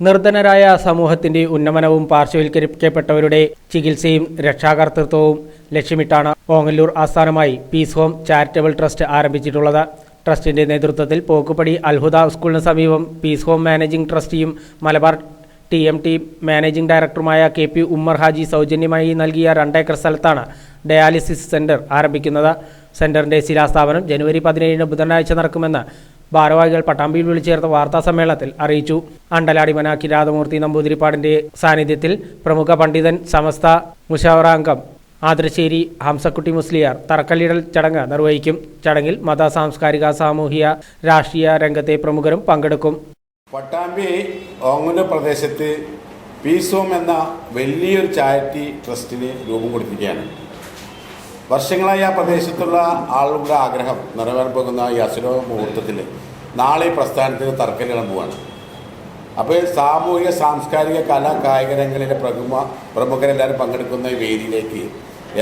നിർധനരായ സമൂഹത്തിന്റെ ഉന്നമനവും പാർശ്വവൽക്കരിക്കപ്പെട്ടവരുടെ ചികിത്സയും രക്ഷാകർതൃത്വവും ലക്ഷ്യമിട്ടാണ് ഓങ്ങല്ലൂർ ആസ്ഥാനമായി പീസ് ഹോം ചാരിറ്റബിൾ ട്രസ്റ്റ് ആരംഭിച്ചിട്ടുള്ളത്. ട്രസ്റ്റിന്റെ നേതൃത്വത്തിൽ പോക്കുപടി അൽഹുദ സ്കൂളിന് സമീപം peace home managing ട്രസ്റ്റിയും Malabar T M T managing ഡയറക്ടറുമായ കെ പി ഉമ്മർ ഹാജി സൗജന്യമായി നൽകിയ രണ്ടേക്കർ സ്ഥലത്താണ് ഡയാലിസിസ് സെന്റർ ആരംഭിക്കുന്നത്. സെന്ററിന്റെ ശിലാസ്ഥാപനം ജനുവരി പതിനേഴിന് ബുധനാഴ്ച നടക്കുമെന്ന് ഭാരവാഹികൾ പട്ടാമ്പിയിൽ വിളിച്ചു ചേർത്ത വാർത്താ സമ്മേളനത്തിൽ അറിയിച്ചു. അണ്ടലാടി മന കിരാതമൂർത്തി നമ്പൂതിരിപ്പാടിന്റെ സാന്നിധ്യത്തിൽ പ്രമുഖ പണ്ഡിതൻ സമസ്ത മുഷാവറാംഗം ആതിരശ്ശേരി ഹംസക്കുട്ടി മുസ്ലിയാർ തറക്കല്ലിടൽ ചടങ്ങ് നിർവഹിക്കും. ചടങ്ങിൽ മത സാംസ്കാരിക സാമൂഹിക രാഷ്ട്രീയ രംഗത്തെ പ്രമുഖരും പങ്കെടുക്കും. പട്ടാമ്പി ഓങ്ങുന പ്രദേശത്ത് പീസോം എന്ന വലിയൊരു ചാരിറ്റി ട്രസ്റ്റിന് രൂപം കൊടുത്തിരിക്കുകയാണ്. വർഷങ്ങളായി ആ പ്രദേശത്തുള്ള ആളുകളുടെ ആഗ്രഹം നിറവേറാൻ പോകുന്ന ഈ അസുര മുഹൂർത്തത്തിൽ നാളെ ഈ പ്രസ്ഥാനത്തിന് തർക്കലിടാൻ പോവാണ് അപ്പോൾ സാമൂഹിക സാംസ്കാരിക കലാ കായിക രംഗങ്ങളിലെ പ്രമുഖ പ്രമുഖരെല്ലാവരും പങ്കെടുക്കുന്ന ഈ വേദിയിലേക്ക്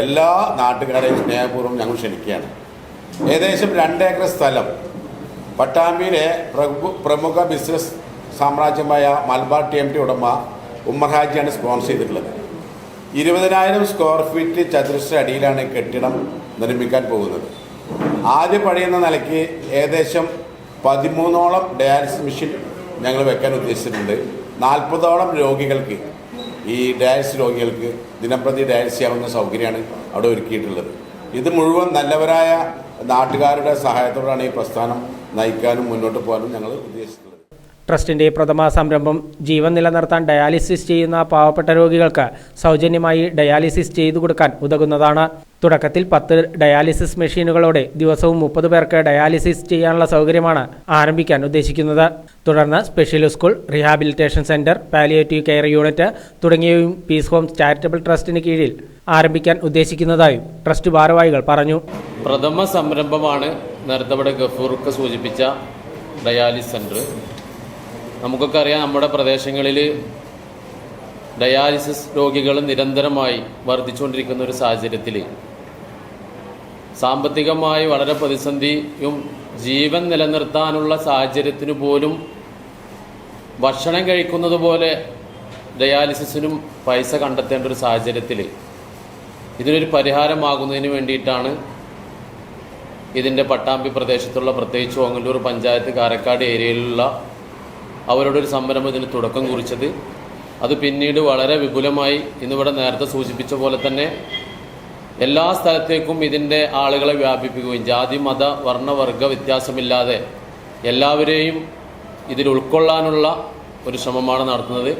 എല്ലാ നാട്ടുകാരെയും സ്നേഹപൂർവം ഞങ്ങൾ ക്ഷണിക്കുകയാണ്. ഏകദേശം രണ്ടേക്കർ സ്ഥലം പട്ടാമ്പിയിലെ പ്രമുഖ ബിസിനസ് സാമ്രാജ്യമായ മലബാർ ടി എം ടി ഉടമ ഉമ്മർ ഹാജിയാണ് സ്പോൺസർ ചെയ്തിട്ടുള്ളത്. ഇരുപതിനായിരം സ്ക്വയർ ഫീറ്റ് ചതുരശ്ര അടിയിലാണ് കെട്ടിടം നിർമ്മിക്കാൻ പോകുന്നത്. ആദ്യ പണിയെന്ന നിലയ്ക്ക് ഏകദേശം പതിമൂന്നോളം ഡയാലിസിസ് മെഷീൻ ഞങ്ങൾ വെക്കാൻ ഉദ്ദേശിച്ചിട്ടുണ്ട്. നാൽപ്പതോളം രോഗികൾക്ക് ഈ ഡയാലിസിസ് രോഗികൾക്ക് ദിനംപ്രതി ഡയാലിസിസ് ചെയ്യാവുന്ന സൗകര്യമാണ് അവിടെ ഒരുക്കിയിട്ടുള്ളത്. ഇത് മുഴുവൻ നല്ലവരായ നാട്ടുകാരുടെ സഹായത്തോടാണ് ഈ പ്രസ്ഥാനം നയിക്കാനും മുന്നോട്ട് പോകാനും ഞങ്ങൾ ഉദ്ദേശിച്ചിട്ടുള്ളത്. ട്രസ്റ്റിന്റെ പ്രഥമ സംരംഭം ജീവൻ നിലനിർത്താൻ ഡയാലിസിസ് ചെയ്യുന്ന പാവപ്പെട്ട രോഗികൾക്ക് സൗജന്യമായി ഡയാലിസിസ് ചെയ്തു കൊടുക്കാൻ ഉതകുന്നതാണ്. തുടക്കത്തിൽ പത്ത് ഡയാലിസിസ് മെഷീനുകളോടെ ദിവസവും മുപ്പത് പേർക്ക് ഡയാലിസിസ് ചെയ്യാനുള്ള സൗകര്യമാണ് ആരംഭിക്കാൻ ഉദ്ദേശിക്കുന്നത്. തുടർന്ന് special school rehabilitation centre palliative care unit തുടങ്ങിയവയും പീസ് ഹോം ചാരിറ്റബിൾ ട്രസ്റ്റിന് കീഴിൽ ആരംഭിക്കാൻ ഉദ്ദേശിക്കുന്നതായും ട്രസ്റ്റ് ഭാരവാഹികൾ പറഞ്ഞു. പ്രഥമ സംരംഭമാണ് നേരത്തെ ഗഫൂർക്ക് സൂചിപ്പിച്ച ഡയാലിസ് സെന്റർ നമുക്കൊക്കെ അറിയാം നമ്മുടെ പ്രദേശങ്ങളിൽ ഡയാലിസിസ് രോഗികൾ നിരന്തരമായി വർദ്ധിച്ചുകൊണ്ടിരിക്കുന്ന ഒരു സാഹചര്യത്തിൽ സാമ്പത്തികമായി വളരെ പ്രതിസന്ധിയും ജീവൻ നിലനിർത്താനുള്ള സാഹചര്യത്തിന് പോലും ഭക്ഷണം കഴിക്കുന്നത് പോലെ ഡയാലിസിസിനും പൈസ കണ്ടെത്തേണ്ട ഒരു സാഹചര്യത്തിൽ ഇതിനൊരു പരിഹാരമാകുന്നതിന് വേണ്ടിയിട്ടാണ് ഇതിന്റെ പട്ടാമ്പി പ്രദേശത്തുള്ള പ്രത്യേകിച്ച് ഓങ്ങല്ലൂർ പഞ്ചായത്ത് കാരക്കാട് ഏരിയയിലുള്ള അവരുടെ ഒരു സംരംഭം ഇതിന് തുടക്കം കുറിച്ചത്. അത് പിന്നീട് വളരെ വിപുലമായി ഇന്നിവിടെ നേരത്തെ സൂചിപ്പിച്ച പോലെ തന്നെ എല്ലാ സ്ഥലത്തേക്കും ഇതിന്റെ ആളുകളെ വ്യാപിപ്പിക്കുകയും ജാതി മത വർണവർഗ വ്യത്യാസമില്ലാതെ എല്ലാവരെയും ഇതിൽ ഉൾക്കൊള്ളാനുള്ള ഒരു ശ്രമമാണ് നടത്തുന്നത്.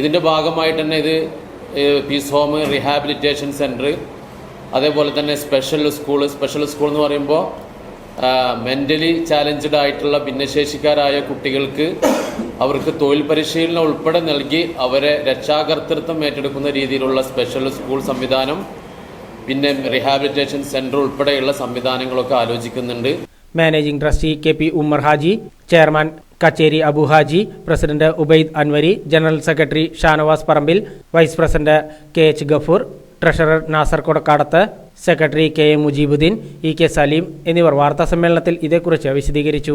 ഇതിന്റെ ഭാഗമായിട്ട് തന്നെ ഇത് പീസ് ഹോം റീഹാബിലിറ്റേഷൻ സെന്റർ അതേപോലെ തന്നെ സ്പെഷ്യൽ സ്കൂൾ സ്പെഷ്യൽ സ്കൂൾ എന്ന് പറയുമ്പോൾ മെന്റലി ചാലഞ്ച്ഡ് ആയിട്ടുള്ള ഭിന്നശേഷിക്കാരായ കുട്ടികൾക്ക് അവർക്ക് തൊഴിൽ പരിശീലനം ഉൾപ്പെടെ നൽകി അവരെ രക്ഷാകർതൃത്വം ഏറ്റെടുക്കുന്ന രീതിയിലുള്ള സ്പെഷ്യൽ സ്കൂൾ സംവിധാനം പിന്നെ റിഹാബിലിറ്റേഷൻ സെന്റർ ഉൾപ്പെടെയുള്ള സംവിധാനങ്ങളൊക്കെ ആലോചിക്കുന്നുണ്ട്. Managing trustee K P Ummer Haji chairman Kacheri Abu Haji president Ubaid Anwari general secretary Shanavas Parambil vice president K H Gafoor treasurer Nasar Kodakkadath secretary K M Mujeebuddeen E K Saleem എന്നിവർ വാർത്താസമ്മേളനത്തിൽ ഇതേക്കുറിച്ച് വിശദീകരിച്ചു.